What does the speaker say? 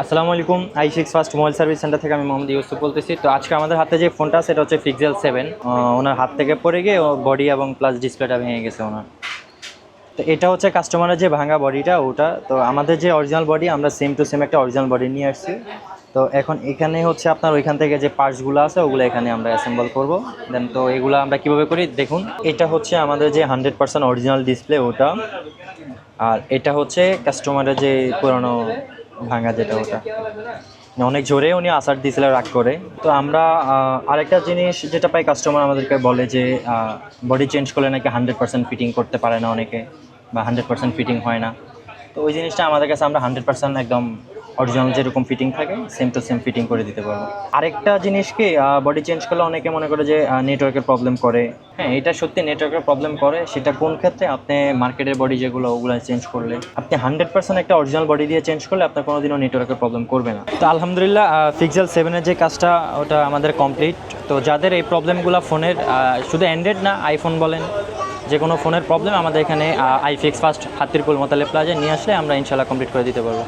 আসসালামু আলাইকুম I six first mobile service centre থেকে আমি মোহাম্মদ ইউসুফ বলতেছি। তো আজকে আমাদের হাতে যে ফোনটা সেটা হচ্ছে পিক্সেল সেভেন ওনার হাত থেকে পড়ে গিয়ে ও বডি এবং প্লাস ডিসপ্লেটা ভেঙে গেছে ওনার। তো এটা হচ্ছে কাস্টমারের যে ভাঙা বডিটা ওটা। তো আমাদের যে অরিজিনাল বডি আমরা সেম টু সেম একটা অরিজিনাল বডি নিয়ে আসছি। তো এখন এখানে হচ্ছে আপনার ওইখান থেকে যে পার্টসগুলো আছে, ওগুলো এখানে আমরা অ্যাসেম্বল করব। দেন তো এগুলো আমরা কীভাবে করি, দেখুন। এটা হচ্ছে আমাদের যে হান্ড্রেড পার্সেন্ট অরিজিনাল ডিসপ্লে ওটা। আর এটা হচ্ছে কাস্টমারের যে পুরনো ভাঙা যেটা ওটা। অনেক জোরে উনি আসার দিয়েছিল রাগ করে। তো আমরা আরেকটা জিনিস যেটা পাই কাস্টমার আমাদেরকে বলে যে বডি চেঞ্জ করলে নাকি হান্ড্রেড পার্সেন্ট ফিটিং করতে পারে না অনেকে বা হান্ড্রেড পার্সেন্ট ফিটিং হয় না। তো ওই জিনিসটা আমাদের কাছে আমরা হান্ড্রেড পার্সেন্ট একদম অরিজিনাল যেরকম ফিটিং থাকে সেম টু সেম ফিটিং করে দিতে পারব। আরেকটা জিনিস কি বডি চেঞ্জ করলে অনেকে মনে করে যে নেটওয়ার্কের প্রবলেম করে। হ্যাঁ এটা সত্যি নেটওয়ার্কের প্রবলেম করে। সেটা কোন ক্ষেত্রে? আপনি মার্কেটের বডি যেগুলো, ওগুলো চেঞ্জ করলে। আপনি হান্ড্রেড পার্সেন্ট একটা অরিজিনাল বডি দিয়ে চেঞ্জ করলে আপনার কোনোদিনও নেটওয়ার্কের প্রবলেম করবে না। তো আলহামদুলিল্লাহ পিক্সেল সেভেনের যে কাজটা, ওটা আমাদের কমপ্লিট তো যাদের এই প্রবলেমগুলো ফোনের শুধু অ্যান্ড্রয়েড না আইফোন বলেন যে কোনো ফোনের প্রবলেম আমাদের এখানে আইফিক্স ফার্স্ট হাতিরপুল মোতালে প্লাজে নিয়ে আসলে আমরা ইনশাল্লাহ কমপ্লিট করে দিতে পারব।